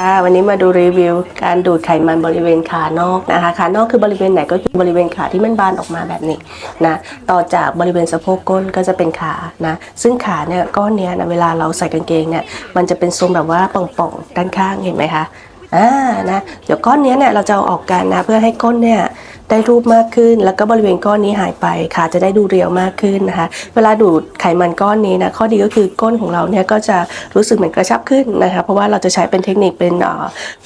ค่ะวันนี้มาดูรีวิว การดูดไขมันบริเวณขานอกนะคะขานอกคือบริเวณไหนก็คือบริเวณขาที่มันบานออกมาแบบนี้นะต่อจากบริเวณสะโพกก้นก็จะเป็นขานะซึ่งขาเนี่ยก้อนเนี้ยนะเวลาเราใส่กางเกงเนี่ยมันจะเป็นทรงแบบว่าป่องๆด้านข้างเห็นไหมคะอ่านะเดี๋ยวก้อนเนี้ยเนี่ยเราจะเอาออกกันนะเพื่อให้ก้นเนี่ย ได้รูปมากขึ้น แล้วก็บริเวณก้อนนี้หายไปขาจะได้ดูเรียวมากขึ้นนะคะ เวลาดูดไขมันก้อนนี้นะข้อดีก็คือก้นของเราเนี่ยก็จะรู้สึกเหมือนกระชับขึ้นนะคะ เพราะว่าเราจะใช้เป็นเทคนิคเป็น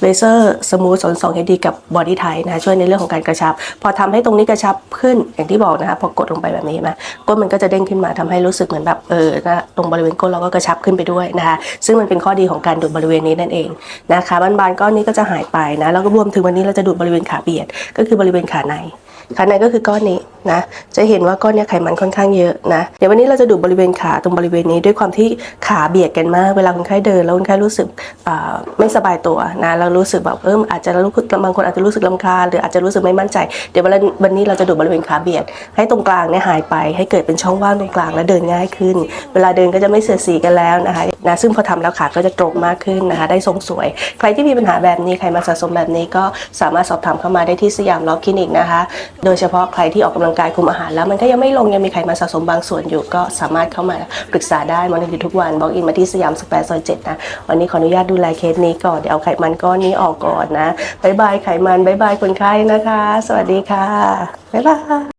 เลเซอร์สมูทสอนสองเฮดีกับบอดี้ไทนะคะช่วยในเรื่องของการกระชับ พอทำให้ตรงนี้กระชับขึ้นอย่างที่บอกนะคะพอกดลงไปแบบนี้มาก้นมันก็จะเด้งขึ้นมาทำให้รู้สึกเหมือนแบบเออนะตรงบริเวณก้นเราก็กระชับขึ้นไปด้วยนะคะ ซึ่งมันเป็นข้อดีของการดูดบริเวณนี้นั่นเองนะคะบานๆก้อนนี้ก็จะหายไปนะแล้วก็รวมถึงวันนี้เราจะดูดบริเวณขาเบียด ก็คือบริเวณขาใน ขาในก็คือก้อนนี้นะจะเห็นว่าก้อนเนี้ยไขมันค่อนข้างเยอะนะเดี๋ยววันนี้เราจะดูบริเวณขาตรงบริเวณนี้ด้วยความที่ขาเบียดกันมากเวลาคนไข้เดินแล้วคนไข้รู้สึกไม่สบายตัวนะแล้วรู้สึกแบบเอออาจจะรู้บางคนอาจจะรู้สึกลำคาญหรืออาจจะรู้สึกไม่มั่นใจ เดี๋ยววันวันนี้เราจะดูบริเวณขาเบียด ให้ตรงกลางเนี่ยหายไป ให้เกิดเป็นช่องว่างตรงกลางและเดินง่ายขึ้น เวลาเดินก็จะไม่เสียสีกันแล้วนะคะนะซึ่งพอทำแล้วขาก็จะตรงมากขึ้นนะคะได้ทรงสวย ใครที่มีปัญหาแบบนี้ใครมาสะสมแบบนี้ก็สามารถสอบถามเข้ามาได้ที่สยามล็อกคลินิกนะคะ โดยเฉพาะใครที่ออกกำลังลังกายคุมอาหารแล้วมันก็ยังไม่ลงยังมีไขมันสะสมบางส่วนอยู่ ก็สามารถเข้ามาปรึกษาได้มอนิเตอร์ทุกวันบล็อกอินมาที่สยามสแควร์ซอยเจ็ดนะวันนี้ขออนุญาตดูแลเคสนี้ก่อนเดี๋ยวเอาไขมันก้อนนี้ออกก่อนนะบายบายไขมันบายบายคนไข้นะคะ สวัสดีค่ะบ๊ายบาย